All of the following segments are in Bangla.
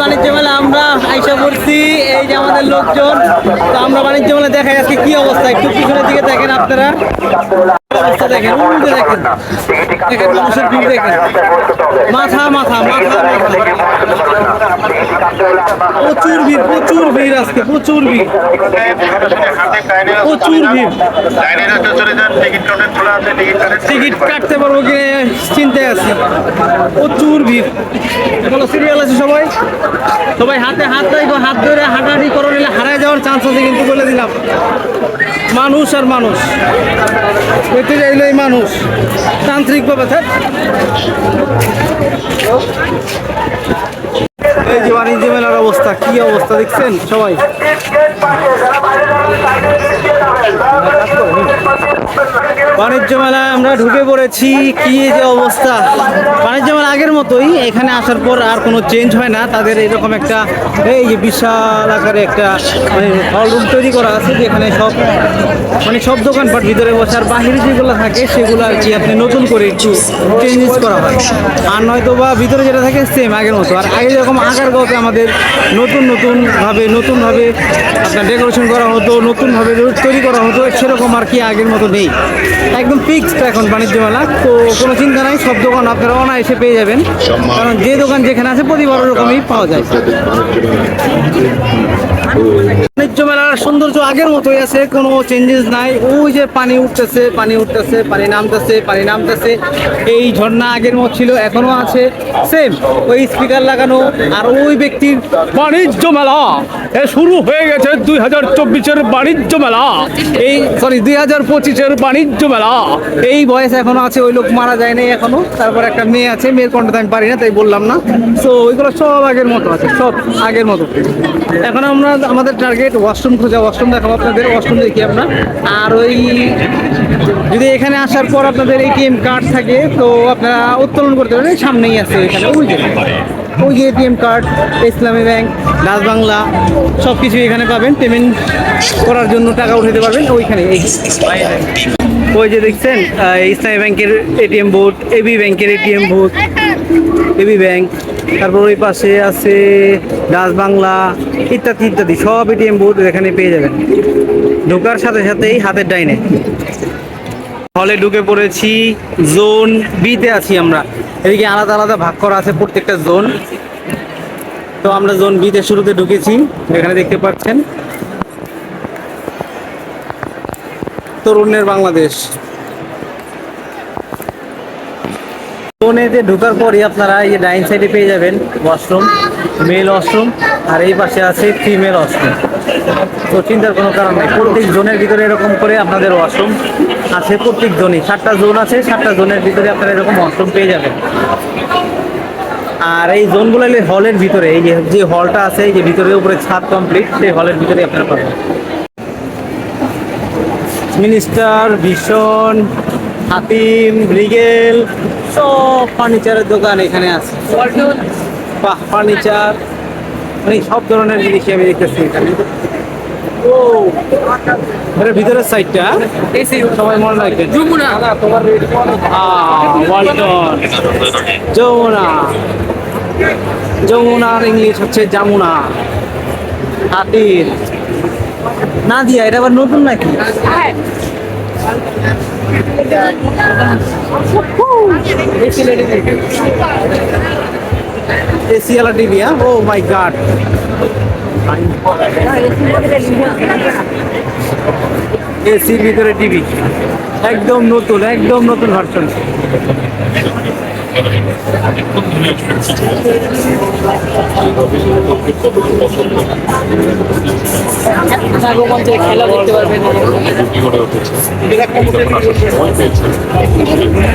বাণিজ্য মেলা আমরা আইসা পড়ছি, এই যে আমাদের লোকজন। তো আমরা বাণিজ্য মেলা দেখাই আজকে কি অবস্থা? একটু পিছনের দিকে দেখেন আপনারা। প্রচুর ভিড় প্রচুর ভিড় প্রচুর ভিড়। ভিড়। টিকিট কাটতে পারব কি চিন্তায় আছি। প্রচুর ভিড়। বলো সিরিয়াল আছে সবাই? সবাই হাতে হাত রাখব হাত ধরে হাঁটাহাঁটি করে নিলে হারায় যাওয়ার চান্স আছে কিন্তু বলে দিলাম। মানুষ আর মানুষ। দেখতে যাইলে এই মানুষ। তান্ত্রিকভাবে ভাবে থাক। এই যে বাণিজ্য মেলার অবস্থা, কি অবস্থা দেখছেন সবাই? বাণিজ্য মেলায় আমরা ঢুকে পড়েছি, কি যে অবস্থা। বাণিজ্য মেলা আগের মতোই, এখানে আসার পর আর কোনো চেঞ্জ হয় না। তাদের এরকম একটা, এই যে বিশাল আকারে একটা মানে হল রুম তৈরি করা আছে, যেখানে সব মানে সব দোকানপাট ভিতরে বসে, আর বাহিরে যেগুলো থাকে, সেগুলো আর কি আপনি নতুন করে একটু চেঞ্জেস করা হয়। আর নয়তো বা ভিতরে যেটা থাকে সেম আগের মতো। আর আগে যেরকম গাঁওতে আমাদের নতুন নতুনভাবে নতুনভাবে আপনার ডেকোরেশন করা হতো নতুনভাবে তৈরি করা হতো, সেরকম আর কি আগের মতো নেই। একদম ফিক্সড এখন বাণিজ্য মেলা তো কোনো চিন্তা নাই সব দোকান আপনারা অনায়াসে পেয়ে যাবেন। কারণ যে দোকান যেখানে আছে প্রতিবার রকমই পাওয়া যায়। বাণিজ্য মেলার সৌন্দর্য আগের মতোই আছে, কোনো চেঞ্জেস নাই। ওই যে পানি উঠতেছে পানি উঠতেছে, পানি নামতেছে পানি নামতেছে। এই ঝর্ণা আগের মতো ছিল এখনও আছে। সেম ওই স্পিকার লাগানো আর ওই ব্যক্তির বাণিজ্য মেলা। এ শুরু হয়ে গেছে দুই হাজার চব্বিশের বাণিজ্য মেলা। এই সরি দুই হাজার পঁচিশের বাণিজ্য মেলা। এই বয়স এখনও আছে, ওই লোক মারা যায় নাই এখনও তারপর একটা মেয়ে আছে, মেয়ের কণ্ঠটা আমি পারি না, তাই বললাম না। তো ওইগুলো সব আগের মতো আছে, সব আগের মতো। এখন আমরা, আমাদের টার্গেট ওয়াশরুম খোঁজা ওয়াশরুম দেখাবো আপনাদের ওয়াশরুম দেখি আমরা। আর ওই, যদি এখানে আসার পর আপনাদের এটিএম কার্ড থাকে, তো আপনারা উত্তোলন করতে পারেন সামনেই আছে এখানে, ওই যে। ওই যে ATM card Islami bank Dutch Bangla সব কিছু এখানে পাবেন পেমেন্ট করার জন্য টাকা উঠাতে পারবেন, ওইখানে ওই যে দেখছেন ইসলামী ব্যাংকের এটিএম বুথ, এবি ব্যাংকের এটিএম বুথ, এবি ব্যাংক, তারপর ওই পাশে আছে ডাচ বাংলা, ইত্যাদি ইত্যাদি, সব এটিএম বুথ এখানে পেয়ে যাবেন। ঢোকার সাথে সাথেই হাতের ডাইনে। হলে ঢুকে পড়েছি জোন বিতে আছি আমরা। এদিকে আলাদা আলাদা ভাগ করা আছে প্রত্যেকটা জোন। তো আমরা জোন বিতে শুরুতে ঢুকেছি, এখানে দেখতে পাচ্ছেন। তরুণের বাংলাদেশ। জোনেতে ঢোকার পরই আপনারা এই ডাইন সাইডে পেয়ে যাবেন ওয়াশরুম মেল ওয়াশরুম আর এই পাশে আছে ফিমেল ওয়াশরুম তো চিন্তার কোনো কারণ নেই, প্রত্যেক জোনের ভিতরে এরকম করে আপনাদের ওয়াশরুম আছে, প্রত্যেক জোনই। সাতটা জোন আছে, সাতটা জোনের ভিতরে আপনারা এরকম ওয়াশরুম পেয়ে যাবেন। আর এই জোনগুলো হলের ভিতরে, এই যে হলটা আছে, এই যে ভিতরে উপরে ছাদ কমপ্লিট সেই হলের ভিতরে আপনারা পাবেন। মিনিস্টার ভীষণ হাতিম ব্রিগেল সব ফার্নিচারের দোকান এখানে আছে। বাহ ফার্নিচার মানে সব ধরনের জিনিসই আমি দেখতেছি এখানে। ও ভিতরের সাইডটা সবাই মনে যমুনা। ওয়ালটন যমুনা। যমুনার ইংলিশ হচ্ছে জামুনা হাতির। না দিয়া এটা আবার নতুন নাকি? এসি আলা টিভি হ্যাঁ? ও মাই গড এসির ভিতরে টিভি। একদম নতুন একদম নতুন ভার্সন খেলা দেখতে পারবেন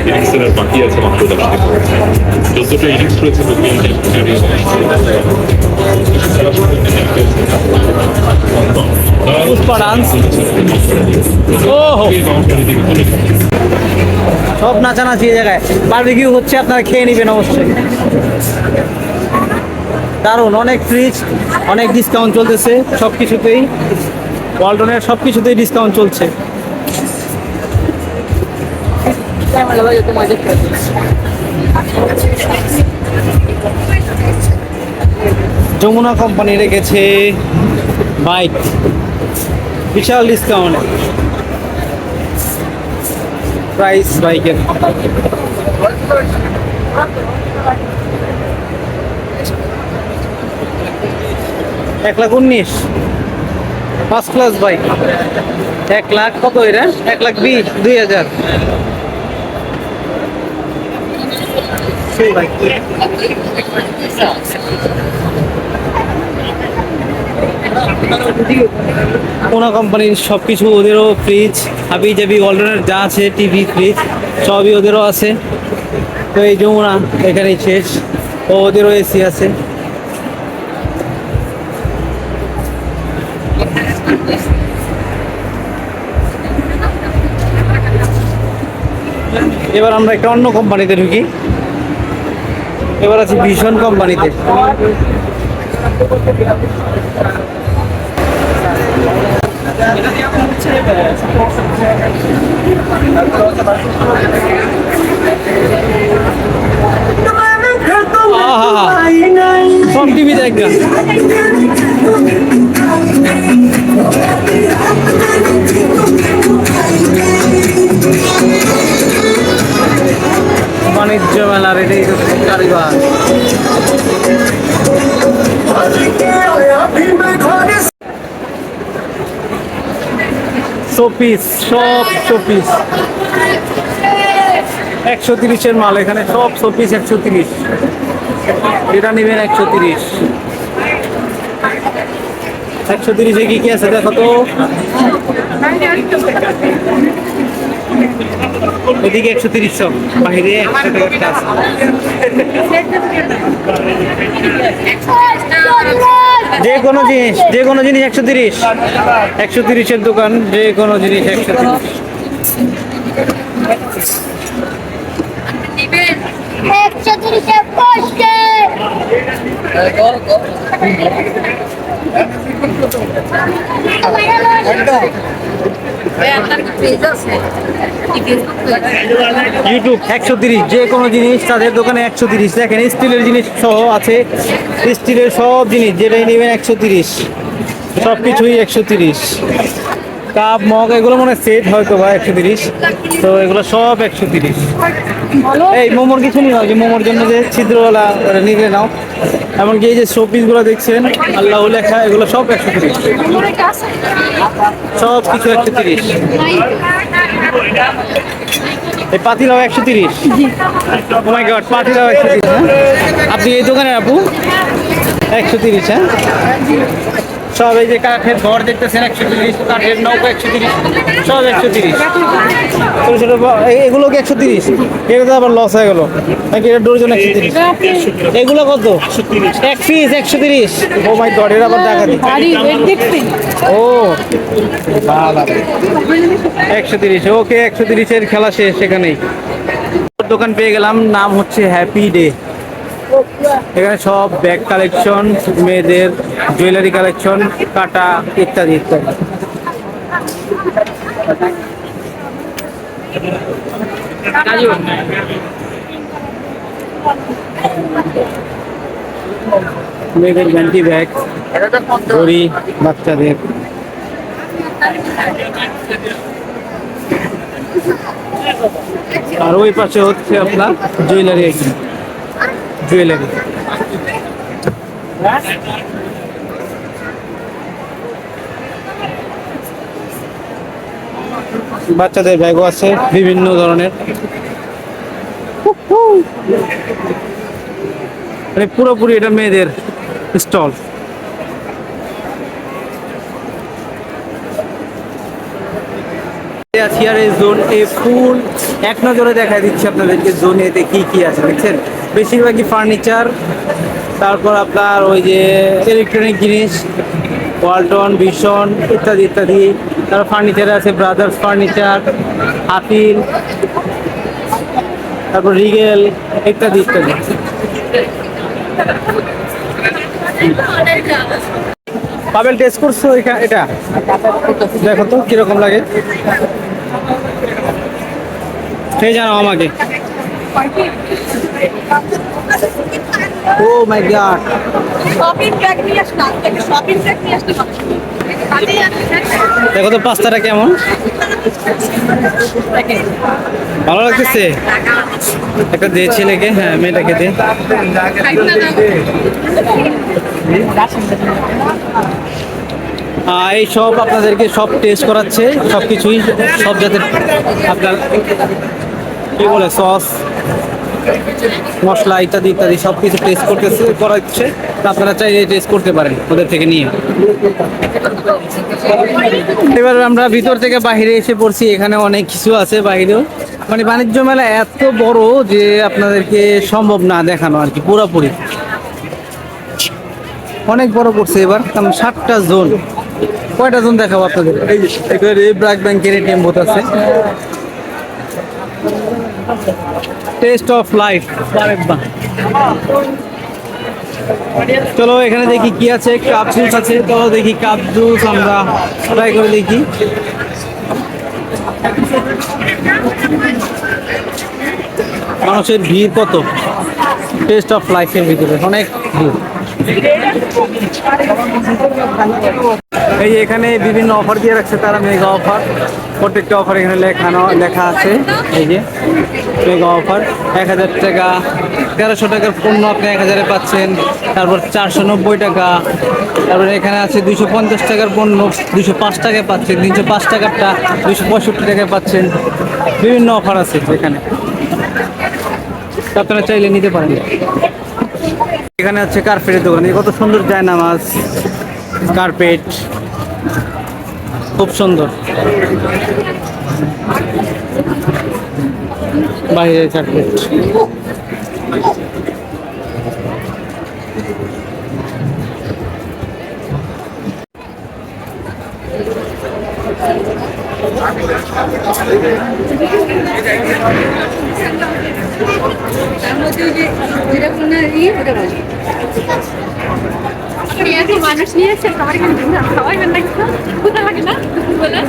এডিক্সের বাকি আছে মাত্র চোদ্দটা ইনিংস রয়েছে পুষ্পা ডান্স ওহো সব নাচানাচি জায়গায়। বারবিকিউ হচ্ছে, আপনারা খেয়ে নেবেন অবশ্যই। দারুণ, অনেক ফ্রিজ অনেক ডিসকাউন্ট চলতেছে সব কিছুতেই ওয়ালটনের সব কিছুতেই ডিসকাউন্ট চলছে। যমুনা কোম্পানি রেখেছে বাইক। বিশাল ডিসকাউন্ট প্রাইস বাইকের। এক লাখ উনিশ। ফার্স্ট ক্লাস বাইক এক লাখ কত এটা এক লাখ বিশ, দুই হাজার। সেই বাইক কোনা কোম্পানির সব কিছু ওদেরও ফ্রিজ হাবি জাবি অলরাউন্ডার যা আছে টিভি ফ্রিজ সবই ওদেরও আছে। তো এই যমুনা এখানেই শেষ। ও ওদেরও এসি আছে। এবার আমরা একটা অন্য কোম্পানিতে ঢুকি। এবার আছি ভীষণ কোম্পানিতে সব টিভি দেখবেন বাণিজ্য মেলার এটাই তো কারিগর। শোপিস, সব শোপিস। একশো তিরিশের মাল এখানে, সব শোপিস একশো তিরিশ। এটা নেবেন একশো তিরিশ। একশো তিরিশে কি কি আছে দেখো তো? এদিকে একশো তিরিশ সব বাইরে একশো যে কোনো জিনিস, যে কোনো জিনিস একশো তিরিশ। একশো তিরিশের দোকান, যে কোনো জিনিস একশো তিরিশ। ইউটিউব একশো তিরিশ যে কোনো জিনিস তাদের দোকানে একশো তিরিশ। দেখেন স্টিলের জিনিস সহ আছে। স্টিলের সব জিনিস যেটাই নেবেন একশো তিরিশ। সব কিছুই একশো তিরিশ। কাপ মগ এগুলো মনে সেট হয়তো বা একশো তিরিশ। তো এগুলো সব একশো তিরিশ। এই মোমোর কিছু নিও যে মোমোর জন্য যে ছিদ্রওয়ালা নিয়ে নাও। এমনকি এই যে শোপিসগুলো দেখছেন, আল্লাহ লেখা, এগুলো সব একশো তিরিশ সব কিছু একশো তিরিশ। এই পাতিলাও একশো তিরিশ। মাই গড পাতিলাও একশো তিরিশ হ্যাঁ? আপনি এই দোকানে আপু? একশো তিরিশ হ্যাঁ? সব এই যে কাঠের ঘর দেখতেছেন একশো তিরিশ কাঠের নৌকা একশো তিরিশ সব একশো তিরিশ। ছোটো ছোটো এগুলো কি একশো তিরিশ? এটা তো আবার লস হয়ে গেলো। নাকি এটা ডর্জন একশো তিরিশ? এগুলো কত? এক পিস একশো তিরিশ। ও মাই গড এটা আবার দেখা দিই। ও। একশো তিরিশ ওকে একশো তিরিশের খেলা শেষ সেখানেই দোকান পেয়ে গেলাম নাম হচ্ছে হ্যাপি ডে এখানে সব ব্যাগ কালেকশন, মেয়েদের জুয়েলারি কালেকশন, কাটা ইত্যাদি ইত্যাদি। মেয়েদের ভ্যান্টি ব্যাগ ঘড়ি বাচ্চাদের। আর ওই পাশে হচ্ছে আপনার জুয়েলারি জুয়েলারি বাচ্চাদের ব্যাগও আছে, বিভিন্ন ধরনের। মানে পুরোপুরি এটা মেয়েদের স্টল। থিয়ারের জোন এ ফুল এক নজরে দেখা দিচ্ছে আপনাদেরকে জোন এতে কি কি আছে, দেখছেন? বেশিরভাগই ফার্নিচার তারপর আপনার ওই যে ইলেকট্রনিক জিনিস ওয়ালটন ভীষণ ইত্যাদি ইত্যাদি। তারপর ফার্নিচারে আছে ব্রাদার্স ফার্নিচার আপিল তারপর রিগেল ইত্যাদি ইত্যাদি। পাবেল টেস্ট করছ এটা? দেখো তো, কীরকম লাগে। সেই জানাও আমাকে। Oh my God shopping bag নিয়ে আসলাম শপিং ব্যাগ নিয়ে আসলাম দেখো। তো পাস্তাটা কেমন? ভালো লাগতেছে? একটা দে ছেলেকে হ্যাঁ মেয়েটাকে দে। আহ, এই সব আপনাদেরকে সব টেস্ট করাচ্ছে সব কিছুই সব জাতের আপনার কি বলে সস মশলা ইত্যাদি ইত্যাদি সব কিছু টেস্ট করতেছে, করাচ্ছে। আপনারা চাইলে টেস্ট করতে পারেন ওদের থেকে নিয়ে। এবার আমরা ভিতর থেকে বাইরে এসে পড়ছি, এখানে অনেক কিছু আছে বাইরেও মানে বাণিজ্য মেলা এত বড় যে আপনাদেরকে সম্ভব না দেখানো আর কি, পুরোপুরি। অনেক বড় করছে এবার ষাটটা জোন কয়টা জোন দেখাবো আপনাদের? এই ব্র্যাক ব্যাংকের এটিএম বুথ আছে। টেস্ট অফ লাইফ চলো, এখানে দেখি কি আছে কাপ জুস আছে, চলো দেখি কাপ জুস আমরা ট্রাই করে দেখি। মানুষের ভিড় কত? টেস্ট অফ লাইফের ভিতরে, অনেক ভিড়। এই এখানে বিভিন্ন অফার দিয়ে রাখছে তারা মেগা অফার প্রত্যেকটা অফার এখানে লেখানো, লেখা আছে। এই যে মেগা অফার এক হাজার টাকা, তেরোশো টাকার পণ্য আপনি এক হাজারে পাচ্ছেন। তারপর চারশো নব্বই টাকা। তারপর এখানে আছে দুইশো পঞ্চাশ টাকার পণ্য দুশো পাঁচ টাকায় পাচ্ছেন। তিনশো পাঁচ টাকারটা দুইশো পঁয়ষট্টি টাকায় পাচ্ছেন। বিভিন্ন অফার আছে এখানে। আপনারা চাইলে নিতে পারেন। এখানে আছে কার্পেটের দোকান। কত সুন্দর যায় নামাজ কার্পেট খুব সুন্দর। বাইরে কার্পেট মানুষ নিয়ে এসে সবার এখানে খাওয়াই লাগছে কোথা লাগে না বলে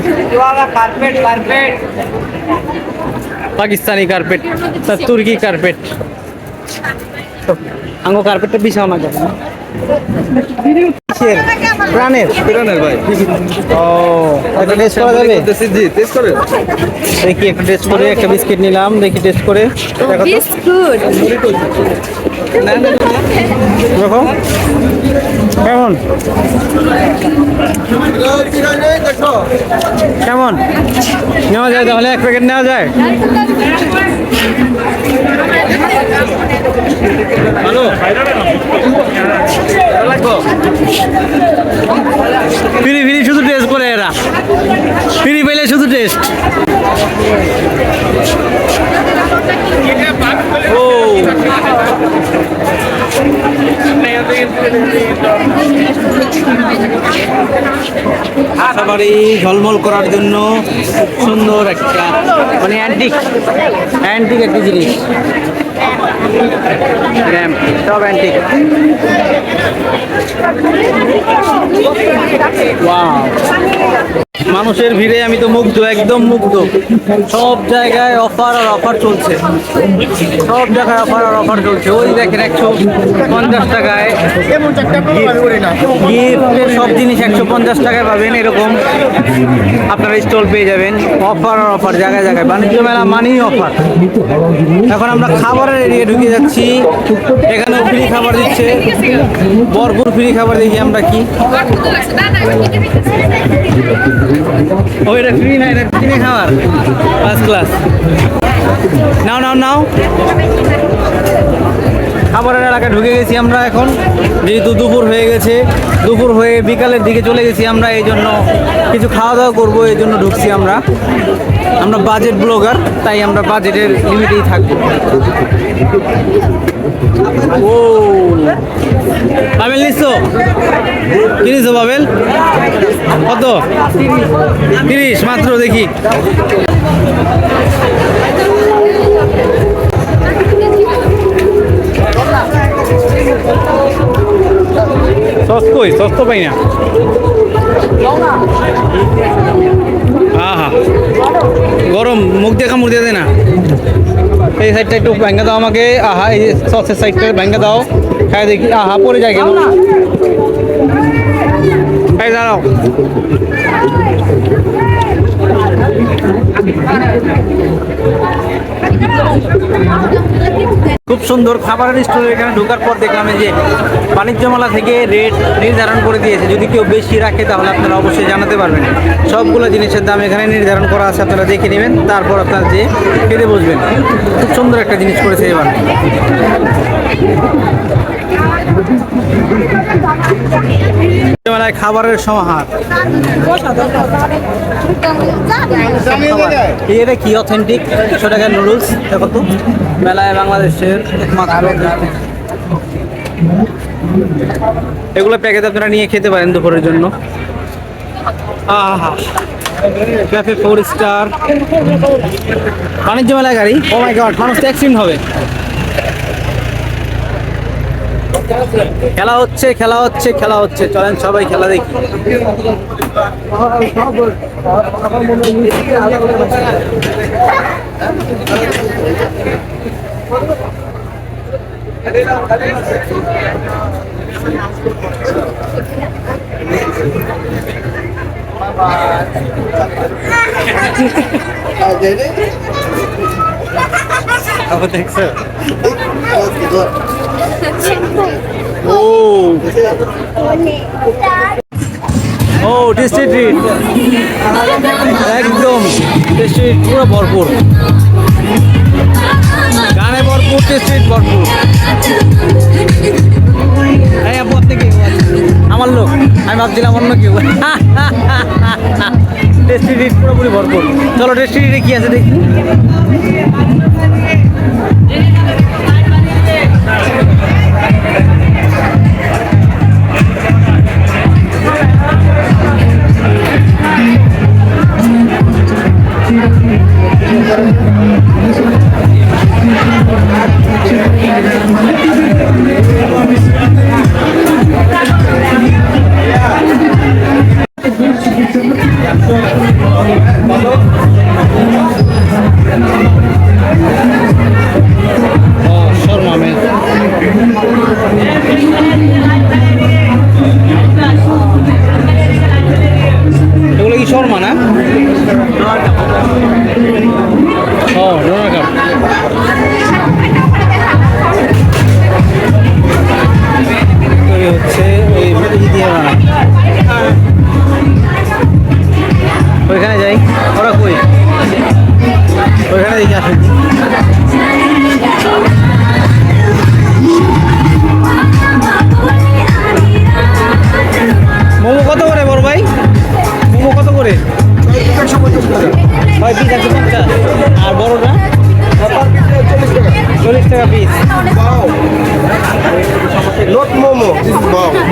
কার্পেট কার্পেট পাকিস্তানি কার্পেট তুর্কি কার্পেট আঙ্গো কার্পেটটা বিছাও না। কেন কিসের? প্রাণের। প্রাণের ভাই। ও একটা টেস্ট করা যাবে? জি টেস্ট করে। দেখি একটা টেস্ট করে একটা বিস্কিট নিলাম দেখি টেস্ট করে। বিস্কুট দেখো কেমন? কেমন? নেওয়া যায় তাহলে এক প্যাকেট নেওয়া যায়? ভালো। ফিরি ফিরি শুধু টেস্ট করে এরা। ফিরি পেলে শুধু টেস্ট ও আশাবাড়ি ঝলমল করার জন্য খুব সুন্দর একটা মানে অ্যান্টিক অ্যান্টিক একটা জিনিস। সব অ্যান্টিক ওয়াও মানুষের ভিড়ে আমি তো মুগ্ধ, একদম মুগ্ধ। সব জায়গায় অফার আর অফার চলছে। সব জায়গায় অফার আর অফার চলছে। ওই দেখেন একশো পঞ্চাশ টাকায় সব জিনিস একশো পঞ্চাশ টাকায় পাবেন, এরকম আপনারা স্টল পেয়ে যাবেন। অফার আর অফার জায়গায় জায়গায়। বাণিজ্য মেলা মানেই অফার এখন আমরা খাবারের এরিয়া ঢুকে যাচ্ছি। এখানেও ফ্রি খাবার দিচ্ছে। ভরপুর ফ্রি খাবার দেখি আমরা কি। ও, এটা ফ্রি না, এটা কিনে খাবার ফার্স্ট ক্লাস নাও নাও নাও। খাবারের এলাকায় ঢুকে গেছি আমরা এখন। যেহেতু দুপুর হয়ে গেছে, দুপুর হয়ে বিকালের দিকে চলে গেছি আমরা, এই জন্য কিছু খাওয়া দাওয়া করব, এই জন্য ঢুকছি আমরা। আমরা বাজেট ব্লগার তাই আমরা বাজেটের লিমিটেই থাকব। ও। বাবেল নিচ্ছ? কি নিচ্ছ কত? তিরিশ, মাত্র দেখি। সস কই? সস তো পাই না। গরম, মুখ দেখা মুখ দিয়ে না। এই সাইডটা একটু ভেঙে দাও আমাকে। আহা, এই সসের সাইডটা ভেঙে দাও। খাই দেখি। আহা, পড়ে যায় কেন? এই দাঁড়াও। খুব সুন্দর খাবারের স্টোর এখানে ঢোকার পর দেখলাম যে বাণিজ্য মেলা থেকে রেট নির্ধারণ করে দিয়েছে। যদি কেউ বেশি রাখে তাহলে আপনারা অবশ্যই জানাতে পারবেন। সবগুলো জিনিসের দাম এখানে নির্ধারণ করা আছে, আপনারা দেখে নেবেন, তারপর আপনারা যে খেতে বসবেন। খুব সুন্দর একটা জিনিস করেছে এবার। মেলায় খাবারের সমাহার। এটা কি অথেন্টিক একশো টাকার নুডলস দেখো তো। মেলায় বাংলাদেশের একমাত্র এগুলো প্যাকেট আপনারা নিয়ে খেতে পারেন দুপুরের জন্য। আহা। ক্যাফে ফোর স্টার বাণিজ্য মেলায় গাড়ি? ও মাই গড মানুষ তো অ্যাক্সিডেন্ট হবে। খেলা হচ্ছে খেলা হচ্ছে খেলা হচ্ছে। চলেন সবাই খেলা দেখি। আবার দেখছ? ও। ও টেস্টি ট্রিট একদম। টেস্টি পুরো ভরপুর। গানে ভরপুর টেস্টি ভরপুর। এই আপু আপনি কে? আমার লোক। আমি ভাবছিলাম অন্য কেউ। টেস্টি ট্রিট পুরোপুরি ভরপুর। চলো টেস্টি ট্রিটে কি আছে দেখি।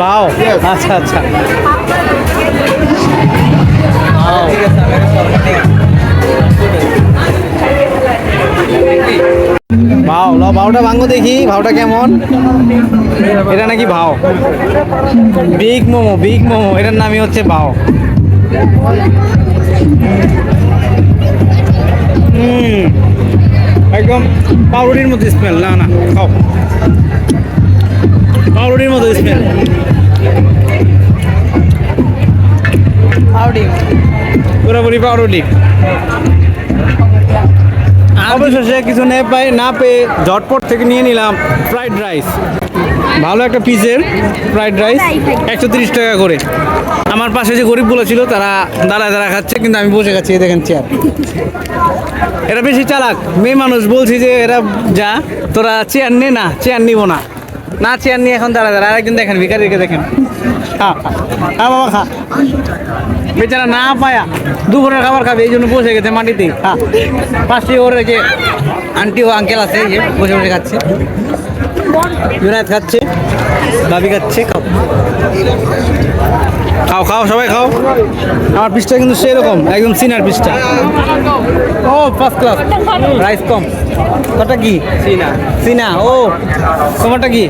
বাও আচ্ছা আচ্ছা। ভাও ল ভাওটা ভাঙো দেখি ভাওটা কেমন? এটা নাকি ভাও বিগ মোমো বিগ মোমো, এটার নামই হচ্ছে ভাও একদম পাউরুটির মতো স্মেল, না না, খাও। পাউরুটির মতো স্মেল। পাউরুটি পুরোপুরি পাউরুটি অবশেষে কিছু নে পাই না পেয়ে ঝটপট থেকে নিয়ে নিলাম ফ্রাইড রাইস ভালো একটা পিসের ফ্রাইড রাইস একশো তিরিশ টাকা করে। আমার পাশে যে গরিবগুলো ছিল তারা দাঁড়ায় দাঁড়া খাচ্ছে কিন্তু আমি বসে খাচ্ছি দেখেন চেয়ার এরা বেশি চালাক। মেয়ে মানুষ বলছি যে এরা যা তোরা চেয়ার নে না চেয়ার নিব না। না, চেয়ার নিয়ে এখন দাঁড়া দাঁড়া, আরেকজন দেখেন ভিকারিকে দেখেন। খা বাবা, খা। বেচারা না পায়া, দুপুরের খাবার খাবে, এই জন্য বসে গেছে মাটিতে খা। পাশে ওর যে আন্টি ও আঙ্কেল আছে যে বসে বসে খাচ্ছে। খাচ্ছে বাবি খাচ্ছে, খাও। খাও খাও সবাই খাও। আমার পিসটা কিন্তু সেরকম একদম সিনার পিসটা। ও ফার্স্ট ক্লাস রাইস কম। তোটা কি? সিনা। সিনা ও। তোমারটা কি?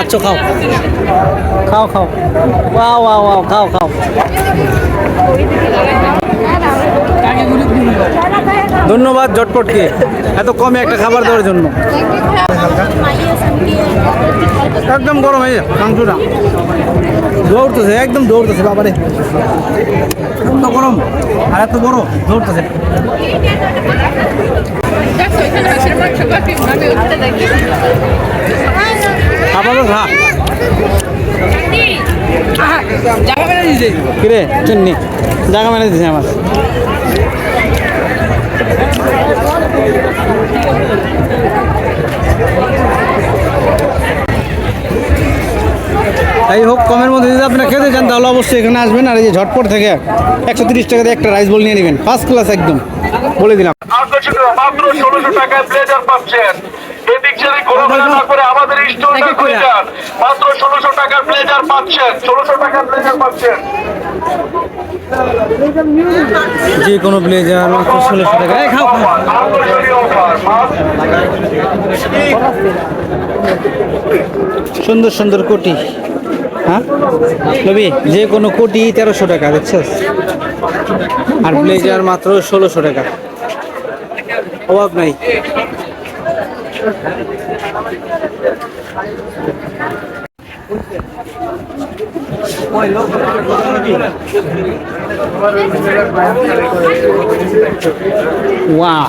আচ্ছা খাও। খাও খাও। ওয়াও ওয়াও ওয়াও খাও খাও। ধন্যবাদ ঝটপটকে এত কমে একটা খাবার দেওয়ার জন্য। একদম গরম হয়ে মাংসটা। দৌড়তেছে একদম দৌড়তেছে বাবারে। এত গরম আর এত বড় দৌড়তেছে কিরে চিন্নি জায়গা মেরে দিছে আমার। এই হোক, কমের মধ্যে যদি আপনারা খেতে চান, তাহলে অবশ্যই এখানে আসবেন। আর এই যে ঝটপট থেকে একশো তিরিশ টাকা দিয়ে একটা রাইস বল নিয়ে নেবেন। ফার্স্ট ক্লাস একদম। বলে দিলাম। যে কোনো ব্লেজার ষোলোশো টাকা। সুন্দর সুন্দর কোটি। হ্যাঁ? যে কোনো কোটি তেরোশো টাকা, দেখছিস? আর ব্লেজার মাত্র ষোলোশো টাকা। অভাব নাই। Wow.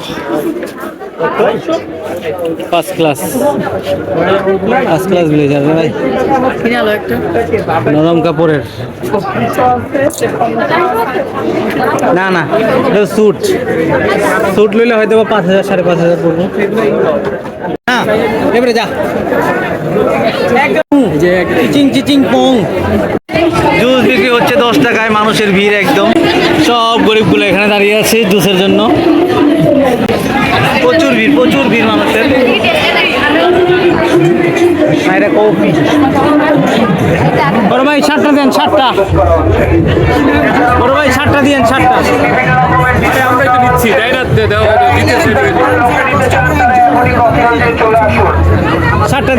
First class first class blazer ভাই। নরম কাপড়ের। না না, এটা স্যুট স্যুট লইলে হয়তো বা পাঁচ হাজার, সাড়ে পাঁচ হাজার পড়ব। হ্যাঁ এবারে যা। চিচিং চিচিং পং। জুস বিক্রি হচ্ছে দশ টাকায় মানুষের ভিড় একদম। সব গরিবগুলো এখানে দাঁড়িয়ে আছে জুসের জন্য। প্রচুর ভিড় প্রচুর ভিড় মানুষের। বাইরে কফি বড় ভাই ষাটটা দেন ষাটটা বড় ভাই ষাটটা দিয়েন ষাটটা আমরা তো দিচ্ছি তাই না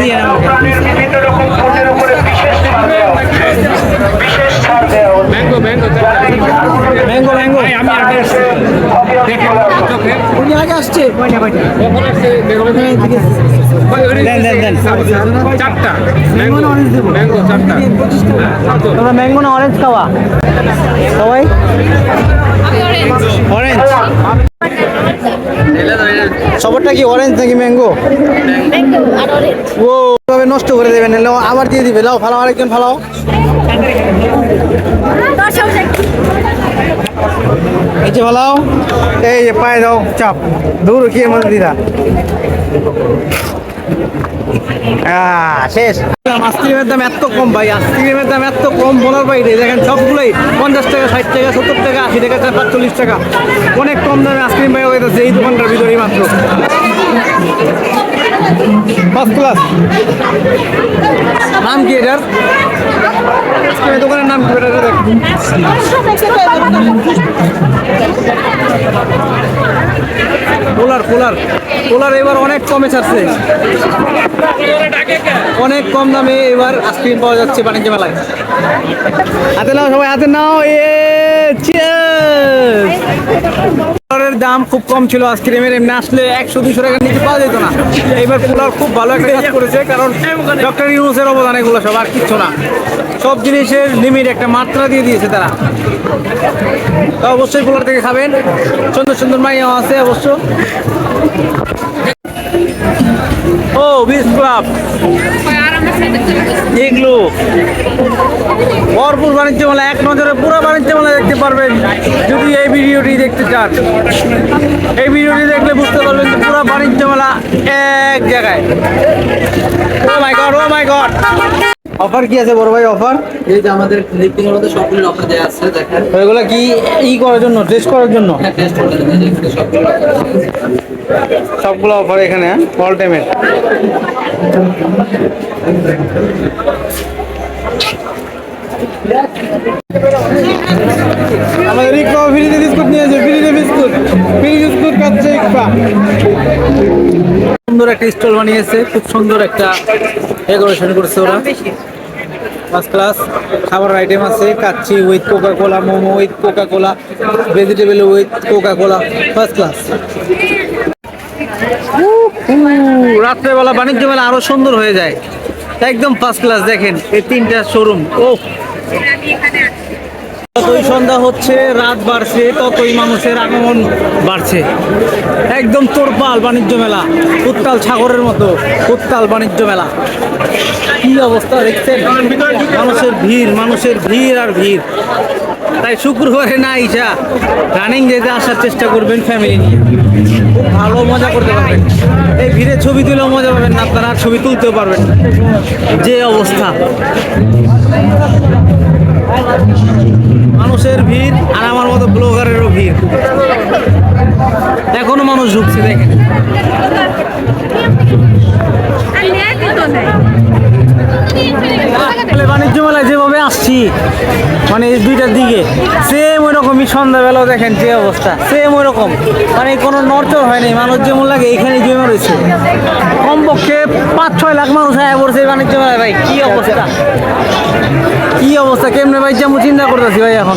দিয়ে আমাকে তোমরা ম্যাঙ্গো না অরেঞ্জ খাওয়া সবাই অরেঞ্জ সবারটা কি অরেঞ্জ নাকি ম্যাঙ্গো ও তবে নষ্ট করে দেবেন ও আবার দিয়ে দিবে লাও ফালাও আরেকজন ফালাও। এই যে ফালাও এই যে পায়ে দাও চাপ। দূর কি মধ্যে দিদা আহ, শেষ আইসক্রিমের দাম এত কম ভাই, আইসক্রিমের দাম এত কম বলার বাইরে। দেখেন সবগুলোই পঞ্চাশ টাকা, ষাট টাকা, সত্তর টাকা, আশি টাকা পাঁচচল্লিশ টাকা। অনেক কম দামে আইসক্রিম হয়ে হইতেছে এই দোকানটার ভিতরেই মাত্র। ফার্স্ট ক্লাস নাম কি এটার? দোকানের নাম কি এটা দেখ পোলার পোলার। পোলার এবার অনেক কমে ছাড়ছে। অনেক কম দামে এবার আইসক্রিম পাওয়া যাচ্ছে বাণিজ্য মেলায়। হাতে নাও সবাই হাতে নাও এ cheers! পোলারের দাম খুব কম ছিল, আইসক্রিমের এমনি আসলে একশো দুশো টাকার নিচে পাওয়া যেত না। এইবার পোলার খুব ভালো একটা কাজ করেছে, কারণ ডক্টর ইউনুসের অবদান এগুলো সব আর কিচ্ছু না। সব জিনিসের লিমিট একটা মাত্রা দিয়ে দিয়েছে তারা। তো অবশ্যই পোলার থেকে খাবেন। সুন্দর সুন্দর মাইয়াও আছে অবশ্য। ও বিস ক্লাব এগুলো ভরপুর বাণিজ্য মেলা এক নজরে পুরো বাণিজ্য মেলা দেখতে পারবেন যদি এই ভিডিওটি দেখতে চান। এই ভিডিওটি দেখলে বুঝতে পারবেন যে পুরো বাণিজ্য মেলা এক জায়গায়। ও my God oh my God offer কি আছে বড় ভাই অফার এই যে আমাদের লিফটিংয়ের মধ্যে সবগুলোর অফার দেওয়া আছে দেখেন। ওইগুলো কি ই করার জন্য টেস্ট করার জন্য? হ্যাঁ টেস্ট করে দেবেন এই যে সবগুলো সবগুলো অফার এখানে অল টাইমের আমাদের ইকবা ফ্রিতে বিস্কুট নিয়েছে ফ্রিতে বিস্কুট। ফ্রি বিস্কুট খাচ্ছে ইকবা সুন্দর একটা স্টল বানিয়েছে, খুব সুন্দর একটা ডেকোরেশন করছে ওরা। ফার্স্ট ক্লাস খাবার আইটেম আছে, kacchi with Coca Cola momo with Coca Cola vegetable with Coca Cola first class রাত্রেবেলা বাণিজ্য মেলা আরও সুন্দর হয়ে যায়। একদম ফার্স্ট ক্লাস দেখেন, এই তিনটা শোরুম ও যতই সন্ধ্যা হচ্ছে, রাত বাড়ছে, ততই মানুষের আগমন বাড়ছে। একদম তোরপাল বাণিজ্য মেলা, উত্তাল সাগরের মতো উত্তাল বাণিজ্য মেলা। কি অবস্থা দেখছেন? মানুষের ভিড় মানুষের ভিড় আর ভিড়। তাই শুক্রবারে না ইসা রানিং যেতে আসার চেষ্টা করবেন ফ্যামিলি নিয়ে। খুব ভালো মজা করতে পারবেন। এই ভিড়ে ছবি তুলেও মজা পাবেন না, আপনারা ছবি তুলতেও পারবেন যে অবস্থা। মানুষের ভিড় আর আমার মতো ব্লগারেরও ভিড়। এখনও মানুষ ঢুকছে, দেখেন। বাণিজ্য মেলায় যেভাবে আসছি মানে এই দুইটার দিকে সেম ওই রকমই সন্ধ্যাবেলাও দেখেন যে অবস্থা সেম ওই রকম মানে কোনো নড়চড় হয়নি, মানুষ যেমন লাগে এখানে জমে রয়েছে। কমপক্ষে পাঁচ, ছয় লাখ মানুষ আয়া পড়ছে বাণিজ্য মেলায়, ভাই, কি অবস্থা? কি অবস্থা, কেমনে ভাই যেমন চিন্তা করতেছি ভাই এখন।